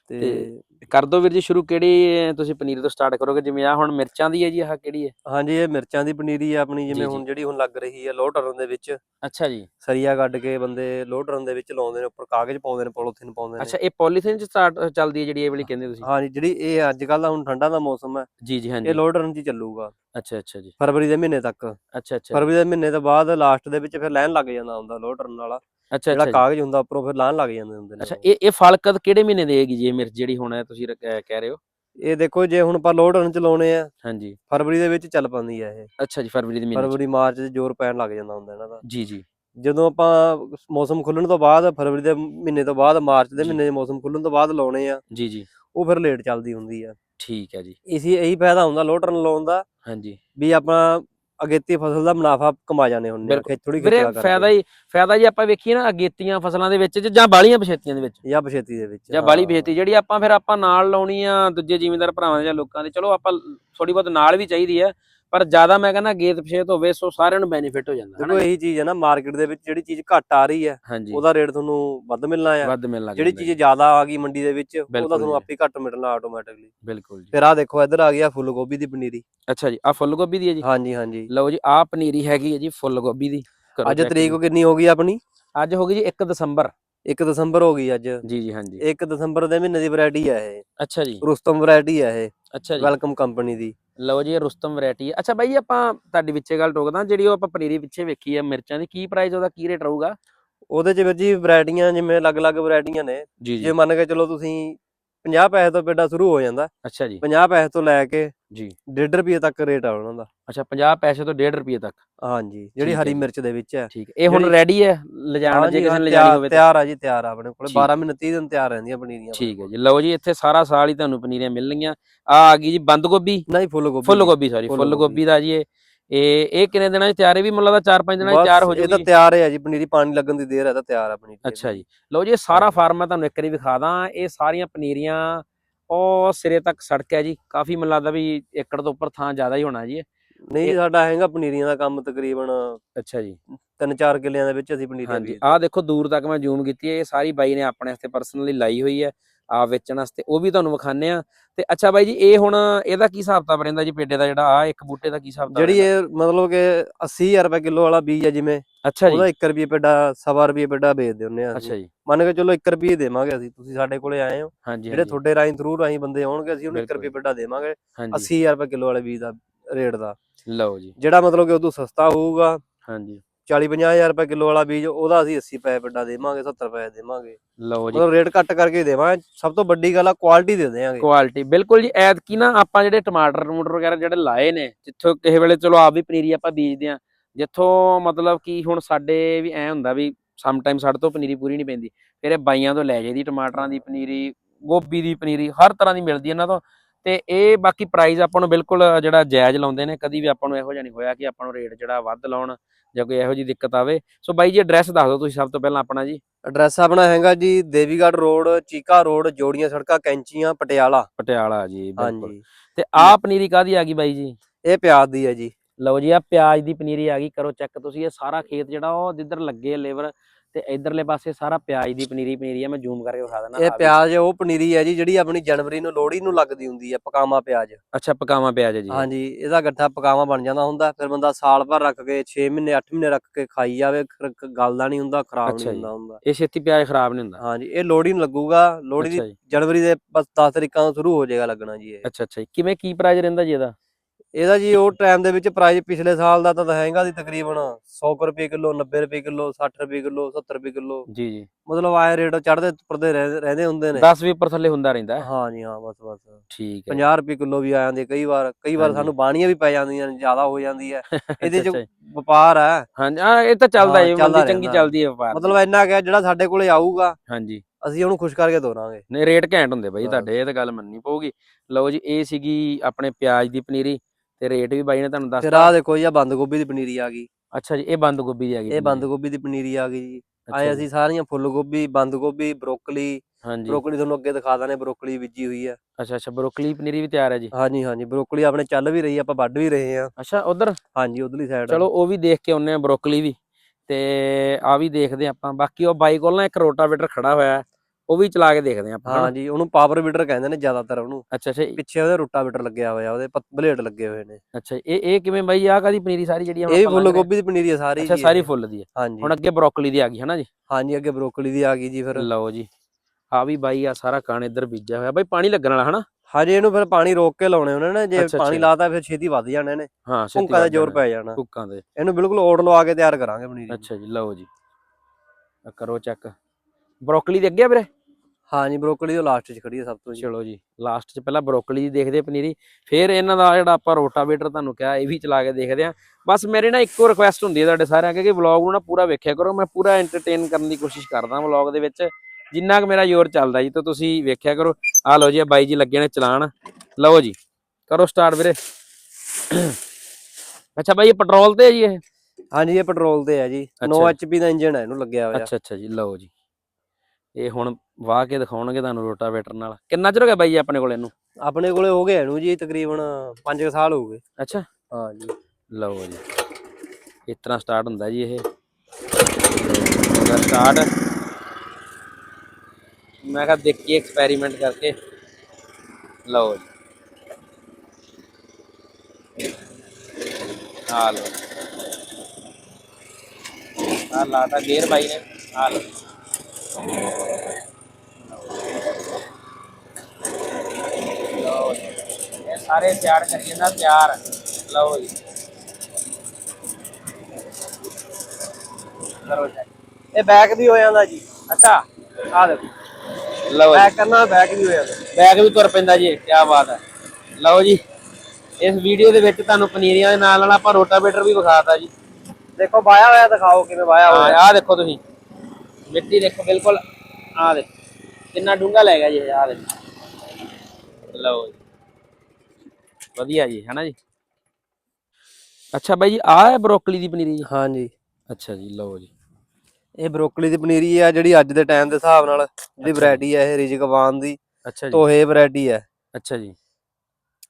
ਤੇ ਕਰ ਦੋ ਵੀਰ ਜੀ ਸ਼ੁਰੂ ਕਿਹੜੀ ਤੁਸੀਂ ਪਨੀਰ ਤੋਂ ਸਟਾਰਟ ਕਰੋਗੇ? ਜਿਵੇਂ ਆ ਹੁਣ ਮਿਰਚਾਂ ਦੀ ਹੈ ਜੀ ਆਹ ਕਿਹੜੀ ਹੈ? ਹਾਂਜੀ ਇਹ ਮਿਰਚਾਂ ਦੀ ਪਨੀਰੀ ਆ ਆਪਣੀ ਜਿਵੇਂ। ਹੁਣ ਜਿਹੜੀ ਹੁਣ ਲੱਗ ਰਹੀ ਹੈ ਲੋਹ ਟਰਨ ਦੇ ਵਿੱਚ। ਅੱਛਾ ਜੀ। ਸਰੀਆ ਕੱਢ ਕੇ ਬੰਦੇ ਲੋਹ ਟਰਨ ਦੇ ਵਿੱਚ ਲਾਉਂਦੇ ਨੇ ਉੱਪਰ ਕਾਗਜ਼ ਪਾਉਂਦੇ ਨੇ ਪੋਲੀਥੀਨ ਪਾਉਂਦੇ ਨੇ। ਅੱਛਾ ਇਹ ਪੋਲੀਥੀਨ ਚ ਸਟਾਰਟ ਚੱਲਦੀ ਹੈ ਜਿਹੜੀ ਇਹ ਵਾਲੀ ਕਹਿੰਦੇ ਤੁਸੀਂ? ਹਾਂਜੀ ਜਿਹੜੀ ਇਹ ਅੱਜ ਕੱਲ ਹੁਣ ਠੰਡਾ ਦਾ ਮੌਸਮ ਹੈ ਜੀ ਜੀ ਇਹ ਹਾਂਜੀ ਲੋਹ ਟਰਨ 'ਚ ਹੀ ਚੱਲੂਗਾ। ਅੱਛਾ ਅੱਛਾ ਜੀ। ਫਰਵਰੀ ਦੇ ਮਹੀਨੇ ਤੱਕ। ਅੱਛਾ ਅੱਛਾ। ਫਰਵਰੀ ਦੇ ਮਹੀਨੇ ਤੋਂ ਬਾਅਦ ਲਾਸਟ ਦੇ ਵਿੱਚ ਫਿਰ ਲਾਈਨ ਲੱਗ ਜਾਂਦਾ ਹੁੰਦਾ ਲੋਹ ਟਰਨ ਵਾਲਾ। ਅੱਛਾ ਜਿਹੜਾ। ਕਾਗਜ਼ ਹੁੰਦਾ ਉੱਪਰੋਂ ਫਿਰ ਲਾਈਨ ਲੱਗ ਜਾਂਦੇ ਹੁੰਦੇ ਨੇ ਅੱਛਾ। ਇਹ ਇਹ ਫਲ ਕਦ ਕਿਹੜੇ ਮਹੀਨੇ ਦੇਗੀ ਜੀ ਇਹ ਮਿਰਚ ਜਿਹੜੀ ਹੁਣ ਹੈ ਤੁਸੀਂ ਕਹਿ ਰਹੇ ਹੋ? ਇਹ ਦੇਖੋ ਜੇ ਹੁਣ ਆਪਾਂ ਲੋਹ ਟਰਨ ਚਲਾਉਣੇ ਆ ਹਾਂਜੀ। ਫਰਵਰੀ ਦੇ ਵਿੱਚ ਚੱਲ ਪੈਂਦੀ ਆ ਇਹ। ਅੱਛਾ ਜੀ ਫਰਵਰੀ ਦੇ ਮਹੀਨੇ। ਫਰਵਰੀ ਮਾਰਚ 'ਚ ਜ਼ੋਰ ਪੈਣ ਲੱਗ ਜਾਂਦਾ ਹੁੰਦਾ ਇਹਨਾਂ ਦਾ। ਜੀ ਜੀ। ਜਦੋਂ ਆਪਾਂ ਮੌਸਮ ਖੁੱਲਣ ਤੋਂ ਬਾਅਦ ਫਰਵਰੀ ਦੇ ਮਹੀਨੇ ਤੋਂ ਬਾਅਦ ਮਾਰਚ ਦੇ। ਮਹੀਨੇ ਦੇ ਮੌਸਮ ਖੁੱਲਣ ਤੋਂ ਬਾਅਦ ਲਾਉਣੇ ਆ ਜੀ ਜੀ। ਉਹ ਫਿਰ ਲੇਟ ਚੱਲਦੀ ਹੁੰਦੀ ਆ। ਠੀਕ ਹੈ ਜੀ। ਇਸੀ ਇਹੀ ਫਾਇਦਾ ਹੁੰਦਾ ਲੋਹ ਟਰਨ ਲਾਉਣ ਦਾ ਹਾਂਜੀ। ਵੀ ਆਪਾਂ ਅਗੇਤੀ ਫਸਲ ਦਾ ਮੁਨਾਫਾ ਕਮਾ ਜਾਂਦੇ ਹੁੰਦੇ ਆ ਬਿਲਕੁਲ। ਥੋੜੀ ਵੀਰੇ ਫਾਇਦਾ ਹੀ ਫਾਇਦਾ ਜੀ ਆਪਾਂ ਵੇਖੀਏ ਨਾ ਅਗੇਤੀਆਂ ਫਸਲਾਂ ਦੇ ਵਿੱਚ ਜਾਂ ਬਾਲੀਆਂ ਪਛੇਤੀਆਂ ਦੇ ਵਿੱਚ ਜਾਂ ਪਛੇਤੀ ਦੇ ਵਿੱਚ ਜਾਂ ਬਾਲੀ ਹਾਂ। ਪਛੇਤੀ ਜਿਹੜੀ ਆਪਾਂ ਫਿਰ ਆਪਾਂ ਨਾਲ ਲਾਉਣੀ ਆ ਦੂਜੇ ਜ਼ਿਮੀਂਦਾਰ ਭਰਾਵਾਂ ਦੇ ਜਾਂ ਲੋਕਾਂ ਦੇ ਚਲੋ ਆਪਾਂ ਥੋੜੀ ਬਹੁਤ ਨਾਲ ਵੀ ਚਾਹੀਦੀ ਹੈ ਪਰ ਜ਼ਿਆਦਾ ਮੈਂ ਕਹਿੰਦਾ ਗੇਤ ਪਛੇਤ ਹੋਵੇ ਸੋ ਸਾਰਿਆਂ ਨੂੰ ਬੈਨੀਫਿਟ ਹੋ ਜਾਂਦਾ ਦੇਖੋ ਇਹੀ ਚੀਜ਼ ਹੈ ਨਾ ਮਾਰਕੀਟ ਦੇ ਵਿੱਚ ਜਿਹੜੀ ਚੀਜ਼ ਘੱਟ ਆ ਰਹੀ ਹੈ ਉਹਦਾ ਰੇਟ ਤੁਹਾਨੂੰ ਵੱਧ ਮਿਲਣਾ ਆ। ਵੱਧ ਮਿਲਣ ਲੱਗ ਜਿਹੜੀ ਚੀਜ਼ ਜ਼ਿਆਦਾ ਆ ਗਈ ਮੰਡੀ ਦੇ ਵਿੱਚ ਉਹਦਾ ਤੁਹਾਨੂੰ। ਆਪੇ ਘੱਟ ਮਿਲਣਾ ਆਟੋਮੈਟਿਕਲੀ ਬਿਲਕੁਲ ਜੀ। ਫਿਰ ਆ ਦੇਖੋ ਇੱਧਰ ਆ ਗਿਆ ਫੁੱਲ ਗੋਭੀ ਦੀ ਪਨੀਰੀ। ਅੱਛਾ ਜੀ ਆ ਫੁੱਲ ਗੋਭੀ ਦੀ ਹੈ ਜੀ? ਹਾਂਜੀ ਹਾਂਜੀ। ਲਓ ਜੀ ਆ ਪਨੀਰੀ ਹੈਗੀ ਹੈ ਜੀ ਫੁੱਲ ਗੋਭੀ ਦੀ ਅੱਜ ਤਰੀਕ। ਕਿੰਨੀ ਹੋ ਗਈ ਆਪਣੀ? ਅੱਜ ਹੋ ਗਈ ਜੀ 1 ਦਸੰਬਰ। 1 ਦਸੰਬਰ ਹੋ ਗਈ ਅੱਜ। ਜੀ ਜੀ ਹਾਂਜੀ। 1 ਦਸੰਬਰ ਦੇ ਮਹੀਨੇ ਦੀ ਵੈਰਾਈਟੀ ਆ ਇਹ। ਅੱਛਾ ਜੀ। ਰੁਸਤਮ ਵੈਰਾਈਟੀ ਆ ਇਹ। ਅੱਛਾ ਜੀ। ਵੈਲਕਮ ਕੰਪਨੀ ਦੀ। ਲਓ ਜੀ ਇਹ ਰੁਸਤਮ ਵੈਰਾਈਟੀ ਹੈ ਅੱਛਾ ਬਾਈ ਆਪਾਂ ਤੁਹਾਡੀ ਵਿੱਚੇ ਗੱਲ ਟੋਕਦਾ ਜਿਹੜੀ ਉਹ ਆਪਾਂ ਪਨੀਰੀ ਪਿੱਛੇ ਵੇਖੀ ਹੈ ਮਿਰਚਾਂ ਦੀ ਕੀ ਪ੍ਰਾਈਸ ਉਹਦਾ ਕੀ ਰੇਟ ਰਹੂਗਾ? ਉਹਦੇ ਚ ਵੀਰ ਜੀ ਵੈਰਾਈਟੀਆਂ ਜਿਵੇਂ ਅਲੱਗ-ਅਲੱਗ ਵੈਰਾਈਟੀਆਂ ਨੇ। ਜੀ ਜੇ। ਮੰਨ ਕੇ ਚਲੋ ਤੁਸੀਂ 50 ਪੈਸੇ ਤੋਂ ਪੇਡਾ ਸ਼ੁਰੂ ਹੋ ਜਾਂਦਾ। ਅੱਛਾ ਜੀ। 50 ਪੈਸੇ ਤੋਂ ਲੈ ਕੇ ਜੀ। 1.5 ਰੁਪਏ ਤੱਕ ਰੇਟ ਆ ਉਹਨਾਂ ਦਾ। ਅੱਛਾ 50 ਪੈਸੇ ਤੋਂ 1.5 ਰੁਪਏ ਤੱਕ? ਹਾਂਜੀ ਜਿਹੜੀ ਹਰੀ। ਮਿਰਚ ਦੇ ਵਿੱਚ ਹੈ। ਠੀਕ ਇਹ ਹੁਣ ਰੈਡੀ ਹੈ? ਲਿਜਾਣ ਜੇ ਕਿਸੇ ਨੇ ਲਿਜਾਣੀ ਹੋਵੇ ਤਿਆਰ ਆ ਜੀ ਤਿਆਰ ਆ ਆਪਣੇ ਕੋਲੇ। ਠੀਕ। 12 ਮਹੀਨੇ 30 ਦਿਨ ਤਿਆਰ ਰਹਿੰਦੀਆਂ ਪਨੀਰੀਆਂ ਠੀਕ ਹੈ ਜੀ। ਲਓ ਜੀ ਇੱਥੇ ਸਾਰਾ ਸਾਲ ਹੀ ਤੁਹਾਨੂੰ ਪਨੀਰੀਆਂ ਮਿਲਣਗੀਆਂ। ਆ ਆ ਗਈ ਜੀ ਬੰਦ ਗੋਭੀ। ਨਹੀਂ ਫੁੱਲ ਗੋਭੀ ਫੁੱਲ ਗੋਭੀ ਸੌਰੀ ਫੁੱਲ ਗੋਭੀ। ਦਾ ਜੀ ਇਹ। ਇਹ ਇਹ ਕਿੰਨੇ ਦਿਨਾਂ 'ਚ ਤਿਆਰ ਹੈ ਵੀ ਮੁੱਲਾ ਦਾ? 4-5 ਦਿਨਾਂ 'ਚ ਤਿਆਰ ਹੋ ਇਹ ਤਾਂ ਜੂਗੀ। ਤਿਆਰ ਹੈ ਜੀ ਪਨੀਰੀ ਪਾਣੀ ਲੱਗਣ ਦੀ ਦੇਰ ਹੈ ਤਾਂ ਤਿਆਰ ਆ ਪਨੀਰੀ। ਅੱਛਾ ਜੀ। ਲਓ ਜੀ ਇਹ ਸਾਰਾ ਫਾਰਮ ਮੈਂ ਤੁਹਾਨੂੰ ਇੱਕ ਵਾਰੀ ਵਿਖਾ ਦਾਂ। ਇਹ ਸਾਰੀਆਂ ਪਨੀਰੀਆਂ ਉਹ ਸਿਰੇ ਤੱਕ ਸੜਕ ਹੈ ਜੀ। ਕਾਫੀ ਮੈਨੂੰ ਲੱਗਦਾ ਵੀ ਏਕੜ ਤੋਂ ਉੱਪਰ ਥਾਂ ਜ਼ਿਆਦਾ ਹੀ ਹੋਣਾ ਜੀ। ਨਹੀਂ ਸਾਡਾ ਹੈਗਾ ਪਨੀਰੀਆਂ ਦਾ ਕੰਮ ਤਕਰੀਬਨ ਅੱਛਾ ਜੀ। 3-4 ਕਿੱਲਿਆਂ ਦੇ ਵਿੱਚ ਅਸੀਂ ਪਨੀਰੀਆਂ ਹਾਂਜੀ। ਆਹ ਦੇਖੋ ਦੂਰ ਤੱਕ ਮੈਂ ਜ਼ੂਮ ਕੀਤੀ ਹੈ। ਇਹ ਸਾਰੀ ਬਾਈ ਨੇ ਆਪਣੇ ਵਾਸਤੇ ਪਰਸਨਲੀ ਲਾਈ ਹੋਈ ਹੈ। ਆ ਵੇਚਣ ਵਾਸਤੇ ਉਹ ਵੀ ਤੁਹਾਨੂੰ ਵਿਖਾਣੇ ਆ ਤੇ ਅੱਛਾ ਬਾਈ ਜੀ ਇਹ ਹੁਣ ਇਹਦਾ ਕੀ ਹਿਸਾਬ ਕਿਤਾਬ ਰਹਿੰਦਾ ਜੀ ਪੇਡੇ ਦਾ ਜਿਹੜਾ ਆ ਇੱਕ ਬੂਟੇ ਦਾ ਕੀ ਹਿਸਾਬ ਕਿਤਾਬ ਜਿਹੜੀ? ਇਹ ਮਤਲਬ ਕਿ 80000 ਰੁਪਏ ਕਿਲੋ ਵਾਲਾ ਬੀਜ ਹੈ ਜਿਵੇਂ ਅੱਛਾ ਜੀ। ਉਹਦਾ 1 ਰੁਪਏ ਪੇਡਾ ਸਵਾ ਰੁਪਏ ਪੇਡਾ ਵੇਚਦੇ ਹੁੰਨੇ ਆ ਅੱਛਾ ਜੀ। ਮੰਨ ਕੇ ਚਲੋ 1 ਰੁਪਏ ਦੇਵਾਂਗੇ ਅਸੀਂ ਤੁਸੀਂ ਸਾਡੇ ਕੋਲੇ ਆਏ ਹੋ। ਜਿਹੜੇ ਤੁਹਾਡੇ ਰਾਹੀਂ ਥਰੂ ਰਾਹੀਂ ਬੰਦੇ ਆਉਣਗੇ ਅਸੀਂ ਉਹਨੂੰ 1 ਬਿਲਕੁਲ। ਰੁਪਏ ਪੇਡਾ ਦੇਵਾਂਗੇ ਹਾਂਜੀ। 80000 ਰੁਪਏ ਕਿਲੋ ਵਾਲੇ ਬੀਜ ਦਾ ਰੇਟ ਦਾ। ਲਓ ਜੀ। ਜਿਹੜਾ ਮਤਲਬ ਕਿ ਉਦੋਂ ਸਸਤਾ ਹੋਊਗਾ ਹਾਂਜੀ। 40 50000 ਰੁਪਏ ਕਿਲੋ ਵਾਲਾ ਬੀਜ ਉਹਦਾ ਅਸੀਂ 80 ਪੈਸੇ ਵੱਡਾ ਦੇਵਾਂਗੇ 70 ਪੈਸੇ ਦੇਵਾਂਗੇ। ਲਓ ਜੀ। ਮਤਲਬ ਰੇਟ ਘੱਟ ਕਰਕੇ ਹੀ ਦੇਵਾਂਗੇ ਸਭ ਤੋਂ ਵੱਡੀ ਗੱਲ ਆ ਕੁਆਲਿਟੀ ਦੇ ਦੇਵਾਂਗੇ ਕੁਆਲਿਟੀ ਬਿਲਕੁਲ ਜੀ ਐਤਕੀ ਨਾ ਆਪਾਂ ਜਿਹੜੇ ਟਮਾਟਰ ਟਮੂਟਰ ਵਗੈਰਾ ਜਿਹੜੇ ਲਾਏ ਨੇ ਜਿੱਥੋਂ ਕਿਸੇ ਵੇਲੇ ਚਲੋ ਆਪ ਵੀ ਪਨੀਰੀ ਆਪਾਂ ਬੀਜਦੇ ਆ ਜਿੱਥੋਂ ਮਤਲਬ ਕਿ ਹੁਣ ਸਾਡੇ ਵੀ ਐ ਹੁੰਦਾ ਵੀ ਸਮ ਟਾਈਮ ਸਾਡੇ ਤੋਂ ਪਨੀਰੀ ਪੂਰੀ ਨਹੀਂ ਪੈਂਦੀ ਫਿਰ ਇਹ ਬਾਈਆਂ ਤੋਂ ਲੈ ਜਾਈਦੀ ਟਮਾਟਰਾਂ ਦੀ ਪਨੀਰੀ ਗੋਭੀ ਦੀ ਪਨੀਰੀ ਹਰ ਤਰ੍ਹਾਂ ਦੀ ਮਿਲਦੀ ਇਹਨਾਂ ਤੋਂ। ਤੇ ਇਹ ਬਾਕੀ ਪ੍ਰਾਈਸ ਆਪਾਂ ਨੂੰ ਬਿਲਕੁਲ ਜਿਹੜਾ ਜਾਇਜ਼ ਲਾਉਂਦੇ ਨੇ ਕਦੀ ਵੀ ਆਪਾਂ ਨੂੰ ਇਹੋ ਜਿਹਾ ਨਹੀਂ ਹੋਇਆ ਕਿ ਆਪਾਂ ਨੂੰ ਰੇਟ ਜਿਹੜਾ ਵੱਧ ਲਾਉਣ ਜਾਂ ਕੋਈ ਇਹੋ ਜਿਹੀ ਦਿੱਕਤ ਆਵੇ। ਸੋ ਬਾਈ ਜੀ ਐਡਰੈਸ ਦੱਸ ਦਿਓ ਤੁਸੀਂ ਸਭ ਤੋਂ ਪਹਿਲਾਂ ਆਪਣਾ ਜੀ। ਐਡਰੈਸ ਆਪਣਾ ਹੈਗਾ ਜੀ ਦੇਵੀਗੜ੍ਹ ਰੋਡ ਚੀਕਾ ਰੋਡ ਜੋੜੀਆਂ ਸੜਕਾਂ ਕੈਂਚੀਆਂ ਪਟਿਆਲਾ। ਪਟਿਆਲਾ ਜੀ ਬਿਲਕੁਲ। ਤੇ ਆਹ ਪਨੀਰੀ ਕਾਦੀ ਆ ਗਈ ਬਾਈ ਜੀ? ਇਹ ਪਿਆਜ਼ ਦੀ ਹੈ ਜੀ। ਲਓ ਜੀ ਆ ਪਿਆਜ਼ ਦੀ ਪਨੀਰੀ ਆ ਗਈ। ਕਰੋ ਚੈੱਕ ਤੁਸੀਂ ਇਹ ਸਾਰਾ ਖੇਤ ਜਿਹੜਾ ਉਹ ਜਿੱਧਰ ਲੱਗੇ ਲੇਬਰ ਤੇ ਇਧਰਲੇ ਪਾਸੇ ਸਾਰਾ ਪਿਆਜ਼ ਦੀ ਪਨੀਰੀ ਪਨੀਰੀ ਆ ਮੈਂ ਜ਼ੂਮ ਕਰਕੇ ਵਿਖਾ ਦਿੰਦਾ ਇਹ ਪਿਆਜ਼ ਉਹ ਪਨੀਰੀ ਹੈ ਜੀ ਜਿਹੜੀ ਆਪਣੀ ਜਨਵਰੀ ਨੂੰ ਲੋਹੜੀ ਨੂੰ ਲੱਗਦੀ ਹੁੰਦੀ ਹੈ ਪਕਾਮਾ ਪਿਆਜ਼। ਅੱਛਾ ਪਕਾਵਾਂ ਪਿਆਜ਼ ਹੈ ਜੀ। ਹਾਂਜੀ ਇਹਦਾ ਗੱਠਾ ਪਕਾਮਾ ਬਣ ਜਾਂਦਾ ਹੁੰਦਾ ਫਿਰ ਬੰਦਾ ਸਾਲ ਭਰ ਰੱਖ ਕੇ 6 ਮਹੀਨੇ 8 ਮਹੀਨੇ ਰੱਖ ਕੇ ਖਾਈ ਜਾਵੇ ਫਿਰ ਕ- ਗਲਦਾ ਨਹੀਂ ਹੁੰਦਾ ਖਰਾਬ ਨਹੀਂ। ਹੁੰਦਾ ਹੁੰਦਾ। ਇਹ ਛੇਤੀ ਪਿਆਜ਼ ਖਰਾਬ ਨਹੀਂ ਹੁੰਦਾ। ਹਾਂਜੀ ਇਹ ਲੋਹੜੀ ਨੂੰ ਲੱਗੂਗਾ ਲੋਹੜੀ ਦੀ ਜਨਵਰੀ ਦੇ ਬਸ 10 ਤਰੀਕਾਂ ਤੋਂ ਸ਼ੁਰੂ ਹੋ ਜਾਏਗਾ ਲੱਗਣਾ ਜੀ ਇਹ। ਅੱਛਾ ਅੱਛਾ। ਕਿਵੇਂ ਕੀ ਪ੍ਰਾਈਸ ਰਹਿੰਦਾ ਜੀ ਇਹਦਾ? ਇਹਦਾ ਜੀ ਉਹ ਟਾਈਮ ਦੇ ਵਿੱਚ ਪ੍ਰਾਈਸ ਪਿਛਲੇ ਸਾਲ ਦਾ ਤਾਂ ਹੈਗਾ ਸੀ ਤਕਰੀਬਨ 100 ਕੁ ਰੁਪਏ ਕਿਲੋ 90 ਰੁਪਏ ਕਿਲੋ 60 ਰੁਪਏ ਕਿਲੋ 70 ਰੁਪਏ ਕਿਲੋ। ਜੀ ਜੀ। ਮਤਲਬ ਆਏ ਰੇਟ ਚੜਦੇ ਉੱਪਰਦੇ ਰਹਿ- ਰਹਿੰਦੇ ਹੁੰਦੇ ਨੇ। 10 20 ਥੱਲੇ ਹੁੰਦਾ ਰਹਿੰਦਾ। ਹੈ ਹਾਂ ਜੀ ਹਾਂ ਬਸ ਬਸ। ਠੀਕ ਹੈ। 50 ਰੁਪਏ ਕਿਲੋ ਵੀ ਆ ਜਾਂਦੇ ਕਈ ਵਾਰ ਕਈ ਵਾਰ। ਸਾਨੂੰ ਬਾਣੀਆਂ ਵੀ ਪੈ ਜਾਂਦੀਆਂ ਨੇ ਜ਼ਿਆਦਾ ਹੋ ਜਾਂਦੀ ਹੈ। ਇਹਦੇ ਚ। ਵਪਾਰ ਹੈ। ਆ ਇਹ ਤਾਂ ਚੱਲਦਾ ਹਾਂ, ਹੈ ਮੰਦੀ ਚੰਗੀ। ਚੱਲਦੀ ਹੈ ਵਪਾਰ। ਮਤਲਬ ਇੰਨਾ ਕਿ ਜਿਹੜਾ ਸਾਡੇ ਕੋਲੇ ਆਊਗਾ ਹਾਂਜੀ। ਅਸੀਂ ਉਹਨੂੰ ਖੁਸ਼ ਕਰਕੇ ਦੋਰਾਂਗੇ ਨਹੀਂ ਰੇਟ ਘੈਂਟ ਹੁੰਦੇ ਬਾਈ। ਤੁਹਾਡੇ ਇਹ ਤਾਂ ਗੱਲ ਮੰਨਣੀ ਪਊਗੀ। ਲਓ ਜੀ ਇਹ ਸੀਗੀ ਆਪਣੇ ਪਿਆਜ਼ ਦੀ ਪਨੀਰੀ। ਤੇ ਰੇਟ ਵੀ ਬਾਈ ਨੇ ਤੁਹਾਨੂੰ ਫਿਰ ਦੱਸਤਾ ਆਹ ਦੇਖੋ ਜੀ ਆ ਬੰਦ ਗੋਭੀ ਦੀ ਪਨੀਰੀ ਆ ਗਈ। ਅੱਛਾ ਜੀ ਇਹ ਬੰਦ ਗੋਭੀ ਦੀ ਆ ਗਈ ਇਹ ਬੰਦ ਗੋਭੀ ਦੀ ਪਨੀਰੀ ਆ ਗਈ ਜੀ। ਆਏ ਅਸੀਂ ਸਾਰੀਆਂ ਫੁੱਲ ਗੋਭੀ ਬੰਦ ਗੋਭੀ ਬਰੋਕਲੀ। ਹਾਂਜੀ। ਬਰੋਕਲੀ ਤੁਹਾਨੂੰ ਅੱਗੇ ਦਿਖਾ ਦਾਂਗੇ ਬਰੋਕਲੀ ਬੀਜੀ ਹੋਈ ਹੈ ਅੱਛਾ ਅੱਛਾ ਬਰੋਕਲੀ ਪਨੀਰੀ ਵੀ ਤਿਆਰ ਹੈ ਜੀ। ਹਾਂਜੀ ਹਾਂਜੀ ਬਰੋਕਲੀ ਆਪਣੇ ਚੱਲ ਵੀ ਰਹੀ ਆ, ਆਪਾਂ ਵੱਢ ਵੀ ਰਹੇ ਆ। ਅੱਛਾ ਉਧਰ? ਹਾਂਜੀ ਉਧਰਲੀ ਸਾਈਡ ਚਲੋ ਉਹ ਵੀ ਦੇਖ ਕੇ ਆਉਨੇ ਆ ਬਰੋਕਲੀ ਵੀ। ਤੇ ਆ ਵੀ ਦੇਖਦੇ ਆਪਾਂ। ਬਾਕੀ ਉਹ ਬਾਈ ਕੋਲ ਨਾ ਇੱਕ ਰੋਟਾਵੇਟਰ ਖੜਾ ਹੋਇਆ ਹੈ, ਉਹ ਵੀ ਚਲਾ ਕੇ ਦੇਖਦੇ ਆ ਆਪਾਂ ਹਨਾ? ਹਾਂਜੀ ਉਹਨੂੰ ਪਾਵਰ ਬੀਡਰ ਕਹਿੰਦੇ ਨੇ ਜ਼ਿਆਦਾਤਰ ਉਹਨੂੰ। ਅੱਛਾ ਅੱਛਾ ਪਿੱਛੇ ਉਹਦੇ ਰੋਟਾਵੇਟਰ ਲੱਗਿਆ ਹੋਇਆ ਉਹਦੇ ਬਲੇਡ ਲੱਗੇ ਹੋਏ ਨੇ। ਅੱਛਾ ਇਹ ਇਹ ਕਿਵੇਂ ਬਾਈ ਆ ਕਾਦੀ ਪਨੀਰੀ ਸਾਰੀ ਜਿਹੜੀ ਇਹ ਵੀ ਫੁੱਲ ਗੋਭੀ ਦੀ ਪਨੀਰੀ ਆ ਸਾਰੀ ਅੱਛਾ ਜੀ ਸਾਰੀ। ਫੁੱਲ ਦੀ ਹੈ ਹਾਂਜੀ। ਹੁਣ ਅੱਗੇ ਬਰੋਕਲੀ ਦੀ ਆ ਗਈ ਹਨਾ ਜੀ? ਹਾਂਜੀ ਅੱਗੇ ਬਰੋਕਲੀ ਦੀ ਆ ਗਈ ਜੀ ਫਿਰ। ਲਓ ਜੀ ਆ ਵੀ ਬਾਈ ਆ ਸਾਰਾ ਕਣ ਇੱਧਰ ਬੀਜਿਆ ਹੋਇਆ। ਬਾਈ ਪਾਣੀ ਲੱਗਣ ਵਾਲਾ ਹਨਾ? ਹਾਂਜੀ ਇਹਨੂੰ ਫਿਰ ਪਾਣੀ ਰੋਕ ਕੇ ਲਾਉਣੇ ਉਹਨਾਂ ਨੇ ਜੇ ਪਾਣੀ। ਲਾਤਾ ਫਿਰ ਛੇਤੀ ਵੱਧ ਜਾਣੇ ਨੇ। ਹਾਂ ਭੁੱਕਾਂ ਦਾ ਜ਼ੋਰ। ਪੈ ਜਾਣਾ। ਭੁੱਕਾਂ ਦੇ ਇਹਨੂੰ ਬਿਲਕੁਲ ਓੜ ਲਵਾ ਕੇ ਤਿਆਰ ਕਰਾਂਗੇ ਪਨੀਰੀ। ਅੱਛਾ ਜੀ ਲਓ ਜੀ। ਕਰੋ ਚੈੱਕ ਬਰੋਕਲੀ ਦੇ ਅੱਗੇ ਆ ਵੀਰੇ? ਹਾਂਜੀ ਬਰੋਕਲੀ ਉਹ ਲਾਸਟ 'ਚ ਖੜੀ ਹੈ ਸਭ ਤੋਂ ਜੀ। ਚਲੋ ਜੀ ਲਾਸਟ 'ਚ ਪਹਿਲਾਂ ਬਰੋਕਲੀ ਦੇਖਦੇ ਪਨੀਰੀ ਫਿਰ ਇਹਨਾਂ ਦਾ ਜਿਹੜਾ ਆਪਾਂ ਰੋਟਾਵੇਟਰ ਤੁਹਾਨੂੰ ਕਿਹਾ ਇਹ ਵੀ ਚਲਾ ਕੇ ਦੇਖਦੇ ਆ। ਬਸ ਮੇਰੇ ਨਾਲ ਇੱਕੋ ਰਿਕੁਐਸਟ ਹੁੰਦੀ ਹੈ ਤੁਹਾਡੇ ਸਾਰਿਆਂ ਕਿ ਵਲੌਗ ਨੂੰ ਨਾ ਪੂਰਾ ਵੇਖਿਆ ਕਰੋ ਮੈਂ ਪੂਰਾ ਐਂਟਰਟੇਨ ਕਰਨ ਦੀ ਕੋਸ਼ਿਸ਼ ਕਰਦਾ ਵਲੌਗ ਦੇ ਵਿੱਚ। ਜਿੰਨਾ ਕੁ ਮੇਰਾ ਜ਼ੋਰ ਚੱਲਦਾ ਜੀ ਤਾਂ ਤੁਸੀਂ ਵੇਖਿਆ ਕਰੋ। ਆ ਲਓ ਜੀ ਆ ਬਾਈ ਜੀ ਲੱਗੇ ਨੇ ਚਲਾਣ ਲਓ ਜੀ ਕਰੋ ਸਟਾਰਟ ਵੀਰੇ। ਅੱਛਾ ਬਾਈ ਇਹ ਪੈਟਰੋਲ ਤੇ ਹੈ ਜੀ ਇਹ? ਹਾਂਜੀ ਇਹ ਪੈਟਰੋਲ ਤੇ ਹੈ ਜੀ। 9 ਅੱਛਾ। ਐਚਪੀ ਦਾ ਇੰਜਨ ਹੈ ਇਹਨੂੰ ਲੱਗਿਆ ਹੋਇਆ। ਅੱਛਾ ਅੱਛਾ ਜੀ ਲਓ ਜੀ। ਇਹ ਹੁਣ ਵਾਹ ਕੇ ਦਿਖਾਉਣਗੇ ਤੁਹਾਨੂੰ ਰੋਟਾਵੇਟਰ ਨਾਲ। ਕਿੰਨਾ ਚਿਰ ਹੋ ਗਿਆ ਬਾਈ ਜੀ ਆਪਣੇ ਕੋਲ ਇਹਨੂੰ? ਆਪਣੇ ਕੋਲੇ ਹੋ ਗਏ ਇਹਨੂੰ ਜੀ ਤਕਰੀਬਨ 5 ਸਾਲ ਹੋ ਗਏ। ਅੱਛਾ। ਹਾਂ ਜੀ। ਲਓ ਜੀ। ਇਸ ਤਰ੍ਹਾਂ ਸਟਾਰਟ ਹੁੰਦਾ ਜੀ ਇਹ। ਸਟਾਰਟ ਮੈਂ ਕਿਹਾ ਦੇਖੀਏ ਐਕਸਪੈਰੀਮੈਂਟ ਕਰਕੇ। ਲਓ ਜੀ। ਆ ਲਓ ਆ ਲਾਤਾ ਗੇਅਰ ਬਾਈ ਨੇ। ਆ ਲਓ ਜੀ ਇਹ ਸਾਰੇ ਤਿਆਰ ਕਰੀਏ ਨਾ ਤਿਆਰ। ਲਓ ਜੀ। ਕਰੋ ਜੀ ਇਹ ਬੈਕ ਵੀ ਹੋ ਜਾਂਦਾ ਜੀ। ਅੱਛਾ ਆ ਦੇਖੋ। ਲਓ ਜੀ। ਬੈਕ ਕਰਨਾ ਬੈਕ ਵੀ ਹੋ ਜਾਂਦਾ। ਬੈਗ ਵੀ ਤੁਰ ਪੈਂਦਾ ਜੀ ਕੀ ਬਾਤ ਹੈ। ਲਓ ਜੀ ਇਸ ਵੀਡੀਓ ਦੇ ਵਿੱਚ ਤੁਹਾਨੂੰ ਪਨੀਰੀਆਂ ਦੇ ਨਾਲ ਨਾਲ ਆਪਾਂ ਰੋਟਾਵੇਟਰ ਵੀ ਵਿਖਾਤਾ ਜੀ। ਦੇਖੋ ਵਾਇਆ ਹੋਇਆ ਦਿਖਾਓ ਕਿਵੇਂ ਵਾਇਆ ਹੋਇਆ। ਆਹ ਦੇਖੋ ਤੁਸੀਂ। ਮਿੱਟੀ ਦੇਖੋ ਬਿਲਕੁਲ ਆਹ ਦੇਖੋ। ਕਿੰਨਾ ਡੂੰਘਾ ਲੈ ਗਿਆ ਜੀ ਆਹ ਦੇਖੋ। ਲਓ ਜੀ। ਵਧੀਆ ਜੀ ਹੈਨਾ ਜੀ? ਅੱਛਾ ਬਾਈ ਜੀ ਆਹ ਹੈ ਬਰੋਕਲੀ ਦੀ ਪਨੀਰੀ ਜੀ? ਹਾਂਜੀ ਅੱਛਾ ਜੀ ਲਓ ਜੀ। ਇਹ ਬਰੋਕਲੀ ਦੀ ਪਨੀਰੀ ਆ ਜਿਹੜੀ ਅੱਜ ਦੇ ਟਾਈਮ ਦੇ ਹਿਸਾਬ ਨਾਲ ਜਿਹੜੀ ਵੈਰਾਈਟੀ ਹੈ ਇਹ ਰਿਜਕਵਾਨ ਦੀ ਅੱਛਾ ਜੀ। ਤੋਹੇ ਵੈਰਾਈਟੀ ਹੈ ਅੱਛਾ ਜੀ।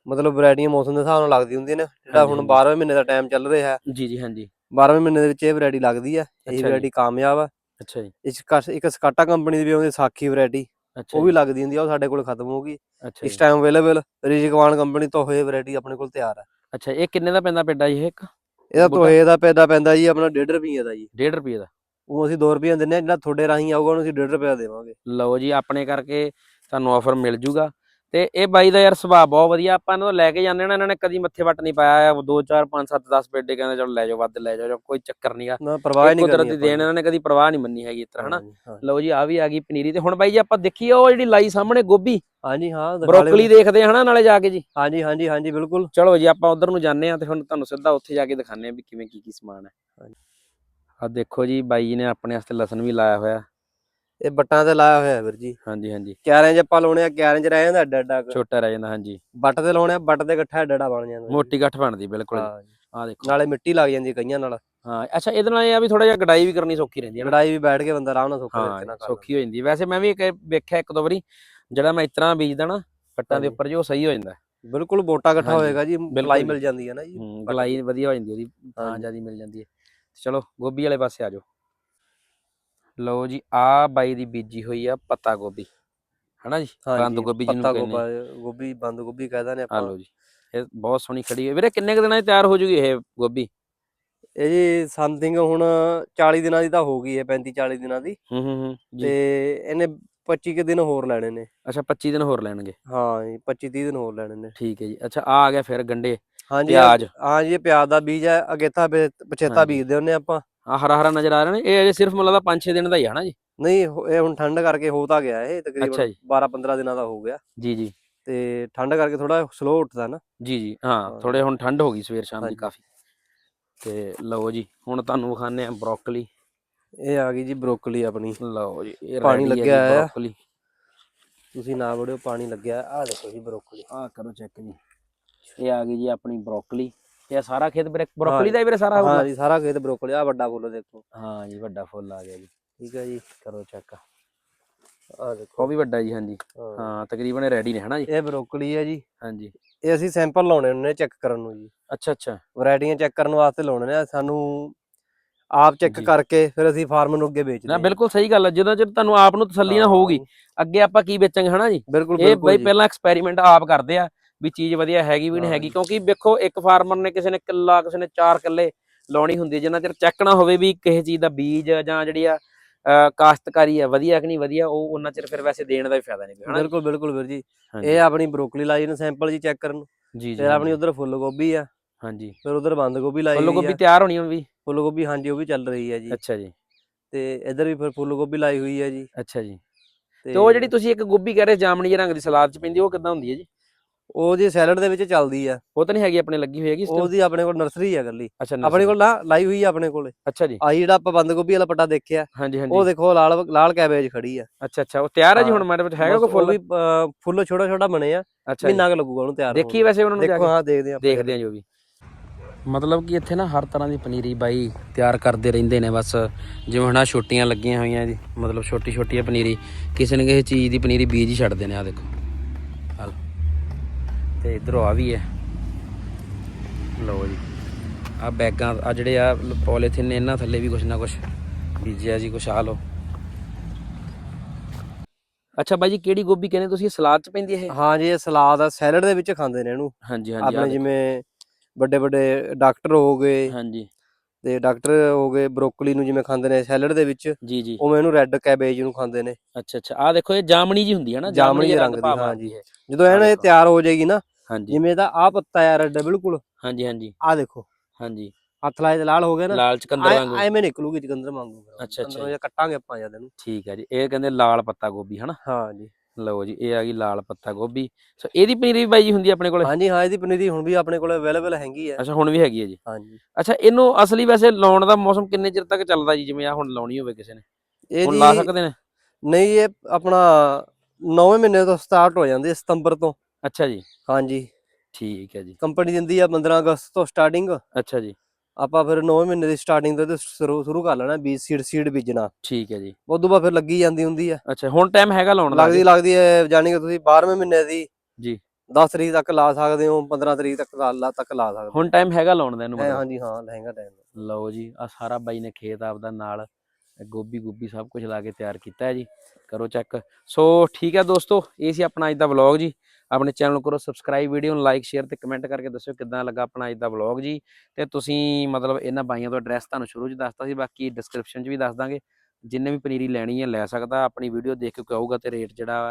ਮਤਲਬ ਵੈਰਾਈਟੀਆਂ ਮੌਸਮ ਦੇ ਹਿਸਾਬ ਨਾਲ ਲੱਗਦੀ ਹੁੰਦੀਆਂ ਨੇ ਜਿਹੜਾ ਹੁਣ ਹਾਂਜੀ। 12ਵੇਂ ਮਹੀਨੇ ਦਾ ਟਾਈਮ ਚੱਲ ਰਿਹਾ ਹੈ। ਜੀ ਜੀ ਹਾਂਜੀ। 12ਵੇਂ ਮਹੀਨੇ ਦੇ ਵਿੱਚ ਇਹ ਵੈਰਾਈਟੀ ਲੱਗਦੀ ਅੱਛਾ ਇਹ। ਵੈਰਾਈਟੀ ਕਾਮਯਾਬ ਆ। ਅੱਛਾ ਜੀ। ਇਸ ਇੱਕ ਸਕਾਟਾ ਕੰਪਨੀ ਦੀ ਵੀ ਆਉਂਦੀ ਸਾਖੀ ਵੈਰਾਈਟੀ। ਅੱਛਾ ਉਹ ਵੀ ਲੱਗਦੀ ਹੁੰਦੀ ਆ ਉਹ ਸਾਡੇ ਕੋਲ ਖਤਮ ਹੋ ਗਈ। ਅੱਛਾ ਇਸ ਟਾਈਮ ਅਵੇਲੇਬਲ ਰਿਜਕਵਾਨ ਕੰਪਨੀ ਤੋਹੇ ਵੈਰਾਈਟੀ ਆਪਣੇ ਕੋਲ ਤਿਆਰ ਹੈ ਅੱਛਾ ਇਹ ਕਿੰਨੇ ਦਾ ਪੈਂਦਾ ਪੇਡਾ ਜੀ ਇਹ ਇੱਕ? ਇਹਦਾ? ਤੋਹੇ ਦਾ ਪੈਦਾ ਪੈਂਦਾ ਜੀ ਆਪਣਾ 1.5 ਰੁਪਏ ਦਾ ਜੀ। 1.5 ਰੁਪਏ ਦਾ? ਉਹ ਅਸੀਂ 2 ਰੁਪਏ ਦਿੰਨੇ ਆ ਜਿਹੜਾ ਤੁਹਾਡੇ ਰਾਹੀਂ ਆਊਗਾ ਉਹਨੂੰ ਅਸੀਂ 1.5 ਰੁਪਏ ਦੇਵਾਂਗੇ। ਲਓ ਜੀ ਆਪਣੇ ਕਰਕੇ ਤੁਹਾਨੂੰ ਆਫਰ ਮਿਲ ਜੂਗਾ। ਤੇ ਇਹ ਬਾਈ ਦਾ ਯਾਰ ਸੁਭਾਅ ਬਹੁਤ ਵਧੀਆ ਆਪਾਂ ਇਹਨਾਂ ਤੋਂ ਲੈ ਕੇ ਜਾਂਦੇ ਨਾ ਇਹਨਾਂ ਨੇ ਕਦੀ ਮੱਥੇ ਵੱਟ ਨਹੀਂ ਪਾਇਆ 2 4 5 7 10 ਪੇਡੇ ਕਹਿੰਦੇ ਚਲੋ ਲੈ ਜਾਓ ਵੱਧ ਲੈ ਜਾਓ ਕੋਈ ਚੱਕਰ ਨਹੀਂਗਾ ਨਾ ਪਰਵਾਹ ਨਹੀਂ ਕੁਦਰਤ ਕਰਨੀ ਦੀ ਦੇਣ ਇਹਨਾਂ ਨੇ ਕਦੀ ਪਰਵਾਹ ਨਹੀਂ ਮੰਨੀ ਹੈਗੀ ਇਸ ਤਰ੍ਹਾਂ ਹਨਾ। ਲਓ ਜੀ ਆ ਵੀ ਆ ਗਈ ਪਨੀਰੀ ਤੇ ਹੁਣ ਬਾਈ ਜੀ ਆਪਾਂ ਦੇਖੀਏ ਉਹ ਜਿਹੜੀ ਲਾਈ ਸਾਹਮਣੇ ਗੋਭੀ। ਹਾਂਜੀ ਹਾਂ। ਬਰੋਕਲੀ ਦੇਖਦੇ ਆ ਹਨਾ ਨਾਲੇ ਜਾ ਕੇ ਜੀ। ਹਾਂਜੀ ਹਾਂਜੀ ਹਾਂਜੀ ਬਿਲਕੁਲ। ਚਲੋ ਜੀ ਆਪਾਂ ਉਧਰ ਨੂੰ ਜਾਂਦੇ ਆ ਤੇ ਹੁਣ ਤੁਹਾਨੂੰ ਸਿੱਧਾ ਉੱਥੇ ਜਾ ਕੇ ਦਿਖਾਣੇ ਆ ਵੀ ਕਿਵੇਂ ਕੀ ਕੀ ਸਮਾਨ ਹੈ। ਆ ਦੇਖੋ ਜੀ ਬਾਈ ਜੀ ਨੇ ਆਪਣੇ ਵਾਸਤੇ ਲਸਣ ਵੀ ਲਾਇਆ ਹੋਇਆ। ਇਹ ਬੱਟਾਂ ਤੇ ਲਾਇਆ ਹੋਇਆ ਵੀਰ ਜੀ ਹਾਂਜੀ ਹਾਂਜੀ ਕਿਆਰਿਆਂ 'ਚ ਆਪਾਂ ਲਾਉਣੇ ਆ ਕਿਆਰਿਆਂ 'ਚ ਰਹਿ ਜਾਂਦਾ ਅੱਡਾ ਅੱਡਾ ਕੁ। ਛੋਟਾ ਰਹਿ ਜਾਂਦਾ ਹਾਂਜੀ ਬੱਟ ਤੇ ਲਾਉਣੇ ਆ ਬੱਟ ਤੇ ਇਕੱਠਾ ਅੱਡਾ ਅੱਡਾ ਬਣ ਜਾਂਦਾ ਜੀ। ਮੋਟੀ ਗੱਠ ਬਣਦੀ ਬਿਲਕੁਲ ਹਾਂ ਜੀ। ਆ ਦੇਖੋ ਨਾਲੇ ਮਿੱਟੀ ਲੱਗ ਜਾਂਦੀ ਕਈਆਂ ਨਾਲ ਹਾਂ ਅੱਛਾ ਇਹਦੇ ਨਾਲ ਇਹ ਆ ਵੀ ਥੋੜਾ ਜਿਹਾ ਗਡਾਈ ਵੀ ਕਰਨੀ ਸੌਖੀ ਰਹਿੰਦੀ ਹੈ ਨਾ ਲੜਾਈ ਵੀ ਬੈਠ ਕੇ ਬੰਦਾ ਆਰਾਮ ਨਾਲ ਵਿੱਚ ਨਾ ਹਾਂ ਕਰ ਸੌਖੀ ਹੋ ਜਾਂਦੀ ਹੈ। ਵੈਸੇ ਮੈਂ ਵੀ ਇੱਕ ਵੇਖਿਆ ਇੱਕ ਦੋ ਵਾਰੀ ਜਿਹੜਾ ਮੈਂ ਇਸ ਤਰ੍ਹਾਂ ਬੀਜਦਾ ਨਾ ਫੱਟਾਂ ਦੇ ਹਾਂਜੀ। ਉੱਪਰ ਜੋ ਸਹੀ ਹੋ ਜਾਂਦਾ ਹੈ। ਬਿਲਕੁਲ ਬੋਟਾ ਇਕੱਠਾ ਹਾਂਜੀ, ਹੋਏਗਾ ਜੀ ਜੀ। ਮਿਲ ਜਾਂਦੀ ਹੈ ਨਾ ਜੀ ਹੂੰ ਗਲਾਈ ਵਧੀਆ ਹੋ ਜਾਂਦੀ ਉਹਦੀ ਥਾਂ ਹਾਂਜੀ। ਜਿਆਦੀ ਮਿਲ ਜਾਂਦੀ ਹੈ ਚਲੋ ਗੋਭੀ ਵਾਲੇ ਪਾਸੇ ਆ ਜਾਓ ਲਓ ਜੀ ਆ ਬਾਈ ਦੀ ਬੀਜੀ ਹੋਈ ਆ ਪੱਤਾ ਗੋਭੀ। ਹਨਾ ਜੀ? ਬੰਦ ਗੋਭੀ ਜਿਹਨੂੰ ਪੱਤਾ ਕਹਿੰਦੇ ਆ। ਗੋਭਾ ਬੰਦ ਗੋਭੀ ਕਹਿੰਦਾ ਨੇ ਆ ਆਪਾਂ ਲਓ ਜੀ ਇਹ ਬਹੁਤ ਸੋਹਣੀ ਖੜੀ ਹੈ ਵੀਰੇ ਕਿੰਨੇ ਕੁ ਦਿਨਾਂ 'ਚ ਤਿਆਰ ਹੋ ਜੂਗੀ ਇਹ ਗੋਭੀ? ਇਹ ਜੀ ਸਮਥਿੰਗ ਹੁਣ 40 ਦਿਨਾਂ ਦੀ ਤਾਂ ਹੋ ਗਈ ਹੈ 35 40 ਦਿਨਾਂ ਦੀ। ਹੂੰ ਹੂੰ ਤੇ ਇਹਨੇ 25 ਕੁ ਦਿਨ ਹੋਰ ਲੈਣੇ ਨੇ। ਅੱਛਾ 25 ਦਿਨ ਹੋਰ ਲੈਣਗੇ? ਹਾਂ ਜੀ 25 30 ਦਿਨ ਹੋਰ ਲੈਣੇ ਨੇ। ਠੀਕ ਹੈ ਜੀ। ਅੱਛਾ ਆ ਆ ਗਿਆ ਫਿਰ ਗੰਡੇ ਹਾਂਜੀ ਪਿਆਜ਼। ਹਾਂ ਜੀ ਇਹ ਪਿਆਜ਼ ਦਾ ਬੀਜ ਹੈ ਅਗੇਤਾ ਪਛੇਤਾ। ਬੀਜਦੇ ਹੁੰਨੇ ਆਪਾਂ। ਆ ਹਰਾ ਹਰਾ ਨਜ਼ਰ ਆ ਰਿਹਾ ਨੇ ਇਹ ਅਜੇ ਸਿਰਫ ਮੁੱਲਾ ਦਾ 5-6 ਦਿਨ ਦਾ ਹੀ ਆ ਨਾ ਜੀ। ਨਹੀਂ ਹੋ- ਇਹ ਹੁਣ ਠੰਡ ਕਰਕੇ ਹੋ ਤਾਂ ਗਿਆ ਇਹ ਅੱਛਾ ਤਕਰੀਬਨ ਜੀ। 12 15 ਦਿਨਾਂ ਦਾ ਹੋ ਗਿਆ। ਜੀ ਜੀ। ਤੇ ਠੰਡ ਕਰਕੇ ਥੋੜਾ ਸਲੋ ਉੱਠਦਾ ਨਾ। ਜੀ ਜੀ ਹਾਂ ਹਾਂ। ਥੋੜੇ ਹੁਣ ਠੰਡ ਹੋ ਗਈ ਸਵੇਰ ਸ਼ਾਮ ਦੀ ਹਾਂਜੀ। ਕਾਫੀ। ਤੇ ਲਓ ਜੀ ਹੁਣ ਤੁਹਾਨੂੰ ਵਿਖਾਣੇ ਆ ਬਰੋਕਲੀ। ਇਹ ਆ ਗਈ ਜੀ ਬਰੋਕਲੀ ਆਪਣੀ। ਲਓ ਜੀ ਇਹ ਪਾਣੀ ready ਹੈ ਜੀ ਲੱਗਿਆ ਹੋਇਆ। ਬਰੋਕਲੀ। ਤੁਸੀਂ ਨਾ ਵੜਿਓ ਪਾਣੀ ਲੱਗਿਆ। ਆ ਦੇਖੋ ਜੀ ਬਰੋਕਲੀ। ਆ ਕਰੋ ਚੈੱਕ ਜੀ। ਇਹ ਆ ਗਈ ਜੀ ਆਪਣੀ ਬਰੋਕਲੀ। ਇਹ ਸਾਰਾ ਖੇਤ ਵੀਰੇ ਬਰੋਕਲੀ ਦਾ ਹੀ ਵੀਰੇ ਸਾਰਾ ਹਾਂ ਹੋਊਗਾ? ਜੀ ਸਾਰਾ ਖੇਤ ਬਰੋਕਲੀ ਆ ਵੱਡਾ ਫੁੱਲ ਦੇਖੋ। ਹਾਂ ਜੀ ਵੱਡਾ ਫੁੱਲ ਆ ਗਿਆ ਜੀ। ਠੀਕ ਹੈ ਜੀ। ਕਰੋ ਚੈੱਕ ਆ ਦੇਖੋ। ਉਹ ਵੀ ਵੱਡਾ ਜੀ ਹਾਂਜੀ। ਹਾਂ। ਹਾਂ ਤਕਰੀਬਨ ਰੈਡੀ ਨੇ ਹਨਾ ਜੀ? ਇਹ ਬਰੋਕਲੀ ਹੈ ਜੀ। ਹਾਂਜੀ। ਇਹ ਅਸੀਂ ਸੈਂਪਲ ਲਾਉਣੇ ਨੇ ਚੈੱਕ ਕਰਨ ਨੂੰ ਜੀ। ਅੱਛਾ ਅੱਛਾ। ਵੈਰਾਈਟੀਆਂ ਚੈੱਕ ਕਰਨ ਵਾਸਤੇ ਲਾਉਣੇ ਨੇ। ਸਾਨੂੰ ਆਪ ਚੈੱਕ ਜੀ। ਕਰਕੇ ਫਿਰ ਅਸੀਂ ਫਾਰਮ ਨੂੰ ਅੱਗੇ ਵੇਚਦੇ ਨਾ ਹਾਂ। ਬਿਲਕੁਲ ਸਹੀ ਗੱਲ ਹੈ ਜਦੋਂ ਚਿਰ ਤੁਹਾਨੂੰ ਆਪ ਨੂੰ ਤਸੱਲੀ ਨਾ ਹੋਊਗੀ ਅੱਗੇ ਆਪਾਂ ਕੀ ਵੇਚਾਂਗੇ ਹਨਾ ਜੀ? ਬਿਲਕੁਲ ਇਹ ਬਿਲਕੁਲ ਬਈ ਜੀ। ਪਹਿਲਾਂ ਐਕਸਪੈਰੀਮੈਂਟ ਆਪ ਕਰਦੇ ਆ। ਵੀ ਚੀਜ਼ ਵਧੀਆ ਹੈਗੀ ਵੀ ਨਹੀਂ ਹੈਗੀ ਕਿਉਂਕਿ ਵੇਖੋ ਇੱਕ ਫਾਰਮਰ ਨੇ ਕਿਸੇ ਨੇ ਕਿੱਲਾ ਕਿਸੇ ਨੇ ਚਾਰ ਕਿੱਲੇ ਲਾਉਣੀ ਹੁੰਦੀ ਜਿੰਨਾ ਚਿਰ ਚੈੱਕ ਨਾ ਹੋਵੇ ਵੀ ਕਿਸੇ ਚੀਜ਼ ਦਾ ਬੀਜ ਜਾਂ ਜਿਹੜੀ ਆ ਕਾਸ਼ਤਕਾਰੀ ਆ ਵਧੀਆ ਕਿ ਨਹੀਂ ਵਧੀਆ ਉਹ ਉਹਨਾਂ ਚਿਰ ਫਿਰ ਵੈਸੇ ਦੇਣ ਦਾ ਵੀ ਫਾਇਦਾ ਨਹੀਂ ਹਨਾ ਬਿਲਕੁਲ ਬਿਲਕੁਲ ਵੀਰ ਜੀ। ਇਹ ਆਪਣੀ ਬਰੋਕਲੀ ਲਾਈ ਨੇ ਸੈਂਪਲ ਜੀ ਚੈੱਕ ਕਰਨ ਨੂੰ। ਜੀ ਜੀ ਫਿਰ ਆਪਣੀ ਉਧਰ ਫੁੱਲ ਗੋਭੀ ਆ। ਹਾਂਜੀ। ਫਿਰ ਉਧਰ ਬੰਦ ਗੋਭੀ ਲਾਈ ਫੁੱਲ ਗੋਭੀ ਤਿਆਰ ਹੋਣੀ ਉਹ ਵੀ? ਫੁੱਲ ਗੋਭੀ ਹਾਂਜੀ ਉਹ ਵੀ ਚੱਲ ਰਹੀ ਹੈ ਜੀ। ਅੱਛਾ ਜੀ। ਤੇ ਇੱਧਰ ਵੀ ਫਿਰ ਫੁੱਲ ਗੋਭੀ ਲਾਈ ਹੋਈ ਹੈ ਜੀ। ਅੱਛਾ ਜੀ। ਤੇ ਉਹ ਜਿਹੜੀ ਤੁਸੀਂ ਇੱਕ ਗੋਭੀ ਕਹਿ ਰਹੇ ਜਾਮਣੀ ਰੰਗ ਦੀ ਸਲਾਦ ਚ ਪੈਂਦੀ ਉਹ ਕਿੱਦਾਂ ਹੁੰਦੀ ਹੈ ਜੀ? ਉਹ ਜੀ ਸੈਲਡ ਦੇ ਵਿੱਚ ਚੱਲਦੀ ਆ। ਉਹ ਤਾਂ ਨਹੀਂ ਹੈਗੀ ਆਪਣੇ ਲੱਗੀ ਹੋਈ ਹੈਗੀ? ਉਹਦੀ ਆਪਣੇ ਕੋਲ ਨਰਸਰੀ ਆ ਗੱਲੀ ਅੱਛਾ ਆਪਣੇ। ਕੋਲ ਨਾ ਲਾਈ ਹੋਈ ਆ ਆਪਣੇ ਕੋਲੇ। ਅੱਛਾ ਜੀ। ਆਹੀ ਜਿਹੜਾ ਆਪਾਂ ਬੰਦ ਗੋਭੀ ਵਾਲਾ ਪੱਟਾ ਦੇਖਿਆ ਹਾਂਜੀ ਉਹ ਹਾਂਜੀ ਦੇਖੋ ਲਾਲ ਲਾਲ ਕੈਬੇਜ ਖੜੀ ਆ। ਅੱਛਾ ਅੱਛਾ ਉਹ ਤਿਆਰ ਹੈ ਜੀ ਹੁਣ? ਮਾਰੇ ਵਿੱਚ ਹੈਗਾ ਕੋਈ ਉਹ ਫੁੱਲ? ਵੀ ਫੁੱਲ ਛੋਟਾ ਛੋਟਾ ਬਣੇ ਆ। ਮਹੀਨਾ ਕੁ ਲੱਗੂਗਾ ਉਹਨੂੰ ਤਿਆਰ ਦੇਖੀ ਵੈਸੇ ਉਹਨਾਂ ਨੂੰ ਦੇਖੋ ਹਾਂ ਦੇਖਦੇ ਆ। ਦੇਖਦੇ ਆ ਜੋ ਵੀ। ਮਤਲਬ ਕਿ ਇੱਥੇ ਨਾ ਹਰ ਤਰ੍ਹਾਂ ਦੀ ਪਨੀਰੀ ਬਾਈ ਤਿਆਰ ਕਰਦੇ ਰਹਿੰਦੇ ਨੇ ਬਸ। ਜਿਵੇਂ ਹੁਣ ਆਹ ਛੋਟੀਆਂ ਲੱਗੀਆਂ ਹੋਈਆਂ ਜੀ ਮਤਲਬ ਛੋਟੀ ਛੋਟੀ ਆ ਪਨੀਰੀ। ਕਿਸੇ ਨਾ ਕਿਸੇ ਚੀਜ਼ ਦੀ ਪਨੀਰੀ ਬੀਜ ਹੀ ਛੱਡਦੇ ਨੇ ਆ ਦੇਖੋ। ਤੇ ਇਧਰੋਂ ਆ ਵੀ ਹੈ। ਲਓ ਜੀ। ਆ ਬੈਗਾਂ ਆ ਜਿਹੜੇ ਆ ਪੋਲੀਥਿਨ ਨੇ ਇਹਨਾਂ ਥੱਲੇ ਵੀ ਕੁਛ ਨਾ ਕੁਛ ਬੀਜਿਆ ਜੀ ਕੁਛ ਆ ਲਓ। ਅੱਛਾ ਬਾਈ ਜੀ ਕਿਹੜੀ ਗੋਭੀ ਕਹਿੰਦੇ ਤੁਸੀਂ? ਸਲਾਦ ਚ ਪੈਂਦੀ ਇਹ? ਹਾਂ ਜੀ ਇਹ ਸਲਾਦ ਆ ਸੈਲਡ ਦੇ ਵਿੱਚ ਖਾਂਦੇ ਨੇ ਇਹਨੂੰ। ਹਾਂਜੀ ਹਾਂਜੀ ਆਹ ਆਪਣੇ ਜਿਵੇਂ ਵੱਡੇ ਵੱਡੇ ਡਾਕਟਰ ਹੋ ਗਏ। ਹਾਂਜੀ। ਤੇ ਡਾਕਟਰ ਹੋ ਗਏ ਬਰੋਕਲੀ ਨੂੰ ਜਿਵੇਂ ਖਾਂਦੇ ਨੇ ਸੈਲਡ ਦੇ ਵਿੱਚ ਜੀ ਜੀ। ਉਵੇਂ ਇਹਨੂੰ ਰੈੱਡ ਕੈਬੇਜ ਨੂੰ ਖਾਂਦੇ ਨੇ। ਅੱਛਾ ਅੱਛਾ। ਆ ਦੇਖੋ ਇਹ ਜਾਮਣੀ ਜੀ ਹੁੰਦੀ ਹੈ ਨਾ ਜਾਮਣੀ ਦੇ ਰੰਗ ਦੀ, ਹਾਂ ਜੀ। ਜਦੋਂ ਇਹ। ਤਿਆਰ ਹੋ ਜਾਏਗੀ ਨਾ ਹਾਂਜੀ। ਜਿਵੇਂ ਇਹਦਾ ਆ ਪੱਤਾ ਆ ਰੈੱਡ ਬਿਲਕੁਲ। ਹਾਂਜੀ ਹਾਂਜੀ। ਆ ਦੇਖੋ। ਹਾਂਜੀ। ਹੱਥ ਲਾਏ ਤੇ ਲਾਲ ਹੋ ਗਿਆ ਨਾ। ਲਾਲ ਚਕੰਦਰ ਵਾਂਗੂ। ਐਵੇਂ ਨਿਕਲੂਗੀ ਚਕੰਦਰ ਵਾਂਗੂ ਅੱਛਾ, ਅੱਛਾ। ਜੀ। ਕੱਟਾਂਗੇ ਆਪਾਂ ਜਦ ਇਹਨੂੰ ਠੀਕ ਹੈ ਜੀ। ਇਹ ਕਹਿੰਦੇ ਲਾਲ ਪੱਤਾ ਗੋਭੀ ਹਨਾ? ਹਾਂ ਜੀ ਲਓ ਜੀ ਇਹ ਆ ਗਈ ਲਾਲ ਪੱਤਾ ਗੋਭੀ। ਸੋ ਇਹਦੀ ਪਨੀਰੀ ਵੀ ਬਾਈ ਜੀ ਹੁੰਦੀ ਆਪਣੇ ਕੋਲੇ? ਹਾਂਜੀ ਹਾਂ ਇਹਦੀ ਪਨੀਰੀ ਹੁਣ ਵੀ ਆਪਣੇ ਕੋਲ ਅਵੇਲੇਬਲ ਹੈਗੀ ਹੈ ਅੱਛਾ ਹੁਣ ਵੀ ਹੈਗੀ ਹੈ ਜੀ। ਹਾਂ ਜੀ ਅੱਛਾ ਇਹਨੂੰ ਅਸਲੀ ਵੈਸੇ ਲਾਉਣ ਦਾ ਮੌਸਮ ਕਿੰਨੇ ਚਿਰ ਤੱਕ ਚੱਲਦਾ ਜੀ? ਜਿਵੇਂ ਆ ਹੁਣ ਲਾਉਣੀ ਹੋਵੇ ਕਿਸੇ ਨੇ। ਇਹ ਹੁਣ ਲਾ ਸਕਦੇ ਨੇ? ਨਹੀਂ ਇਹ ਆਪਣਾ 9ਵੇਂ ਮਹੀਨੇ ਤੋਂ ਸਟਾਰਟ ਹੋ ਜਾਂਦੀ ਹੈ ਸਤੰਬਰ ਤੋਂ। ਅੱਛਾ ਜੀ। ਹਾਂਜੀ। ਠੀਕ ਹੈ ਜੀ। ਕੰਪਨੀ ਦਿੰਦੀ ਆ 15 ਅਗਸਤ ਤੋਂ ਸਟਾਰਟਿੰਗ ਅੱਛਾ ਜੀ। ਆਪਾਂ ਫਿਰ 9ਵੇਂ ਮਹੀਨੇ ਦੀ ਸਟਾਰਟਿੰਗ ਤੋਂ ਸ਼ੁਰੂ ਸ਼ੁਰੂ ਕਰ ਲੈਣਾ ਬੀਜ ਸੀਡ ਸੀਡ ਬੀਜਣਾ। ਠੀਕ ਹੈ ਜੀ। ਉਦੋਂ ਬਾਅਦ ਫਿਰ ਲੱਗੀ ਜਾਂਦੀ ਹੁੰਦੀ ਆ। ਅੱਛਾ ਹੁਣ ਟਾਈਮ ਹੈਗਾ ਲਾਉਣ ਦਾ ਲੱਗਦੀ ਲੱਗਦੀ ਹੈ ਜਾਨੀ ਕਿ ਤੁਸੀਂ 12ਵੇਂ ਮਹੀਨੇ ਦੀ ਜੀ। 10 ਤਰੀਕ ਤੱਕ ਲਾ ਸਕਦੇ ਹੋ 15 ਤਰੀਕ ਤੱਕ ਲਾ ਤੱਕ ਲਾ ਸਕਦੇ ਹੁਣ ਟਾਈਮ ਹੈਗਾ ਲਾਉਣ ਦਾ ਇਹਨੂੰ ਹਾਂਜੀ ਹਾਂ ਲਹਿੰਗਾ ਟਾਈਮ ਲਓ ਜੀ ਆ ਸਾਰਾ ਬਾਈ ਨੇ ਖੇਤ ਆਪਦਾ ਨਾਲ ਗੋਭੀ ਗੋਭੀ ਸਭ ਕੁਝ ਲਾ ਕੇ ਤਿਆਰ ਕੀਤਾ ਹੈ ਜੀ। ਕਰੋ ਚੈੱਕ ਸੋ ਠੀਕ ਹੈ ਦੋਸਤੋ ਇਹ ਸੀ ਆਪਣਾ ਅੱਜ ਦਾ ਵਲੌਗ ਜੀ। ਆਪਣੇ ਚੈਨਲ ਨੂੰ ਕਰੋ ਸਬਸਕ੍ਰਾਈਬ ਵੀਡੀਓ ਨੂੰ ਲਾਈਕ ਸ਼ੇਅਰ ਤੇ ਕਮੈਂਟ ਕਰਕੇ ਦੱਸਿਓ ਕਿੱਦਾਂ ਲੱਗਾ ਆਪਣਾ ਅੱਜ ਦਾ ਵਲੌਗ ਜੀ। ਤੇ ਤੁਸੀਂ ਮਤਲਬ ਇਹਨਾਂ ਬਾਈਆਂ ਦਾ ਐਡਰੈਸ ਤੁਹਾਨੂੰ ਸ਼ੁਰੂ 'ਚ ਦੱਸਤਾ ਸੀ ਬਾਕੀ ਡਿਸਕ੍ਰਿਪਸ਼ਨ 'ਚ ਵੀ ਦੱਸ ਦਾਂਗੇ। ਜਿੰਨੇ ਵੀ ਪਨੀਰੀ ਲੈਣੀ ਹੈ ਲੈ ਸਕਦਾ ਆਪਣੀ ਵੀਡੀਓ ਦੇਖ ਕੇ ਕਹੂਗਾ ਤੇ ਰੇਟ ਜਿਹੜਾ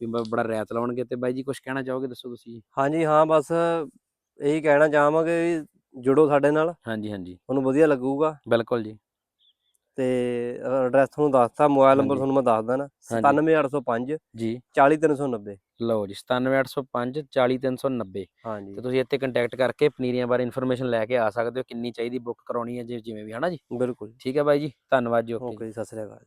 ਵਾ ਬੜਾ ਰੈਤ ਲਾਉਣਗੇ। ਤੇ ਬਾਈ ਜੀ ਕੁਝ ਕਹਿਣਾ ਚਾਹੋਗੇ ਦੱਸੋ ਤੁਸੀਂ। ਹਾਂਜੀ ਹਾਂ ਬਸ ਇਹੀ ਕਹਿਣਾ ਚਾਹਾਂਗੇ ਵੀ ਜੁੜੋ ਸਾਡੇ ਨਾਲ। ਹਾਂਜੀ ਹਾਂਜੀ। ਤੁਹਾਨੂੰ ਵਧੀਆ ਲੱਗੂਗਾ। ਬਿਲਕੁਲ ਜੀ। ਤੇ ਐਡਰੈਸ ਤੁਹਾਨੂੰ ਦੱਸਤਾ ਮੋਬਾਈਲ ਨੰਬਰ। ਤੁਹਾਨੂੰ ਮੈਂ ਦੱਸ ਦੇਣਾ ਹਾਂਜੀ। 97805 ਜੀ। 40390 ਲਓ ਜੀ 97805 40390 ਹਾਂਜੀ। ਤੇ ਤੁਸੀਂ ਇੱਥੇ ਕੰਟੈਕਟ ਕਰਕੇ ਪਨੀਰੀਆਂ ਬਾਰੇ ਇਨਫੋਰਮੇਸ਼ਨ ਲੈ ਕੇ ਆ ਸਕਦੇ ਹੋ ਕਿੰਨੀ ਚਾਹੀਦੀ ਬੁੱਕ ਕਰਾਉਣੀ ਹੈ ਜੇ ਜਿਵੇਂ ਵੀ ਹਨਾ ਜੀ? ਬਿਲਕੁਲ। ਠੀਕ ਹੈ ਬਾਈ ਜੀ ਧੰਨਵਾਦ ਜੀ ਓਕੇ ਜੀ। ਸਤਿ ਸ੍ਰੀ ਅਕਾਲ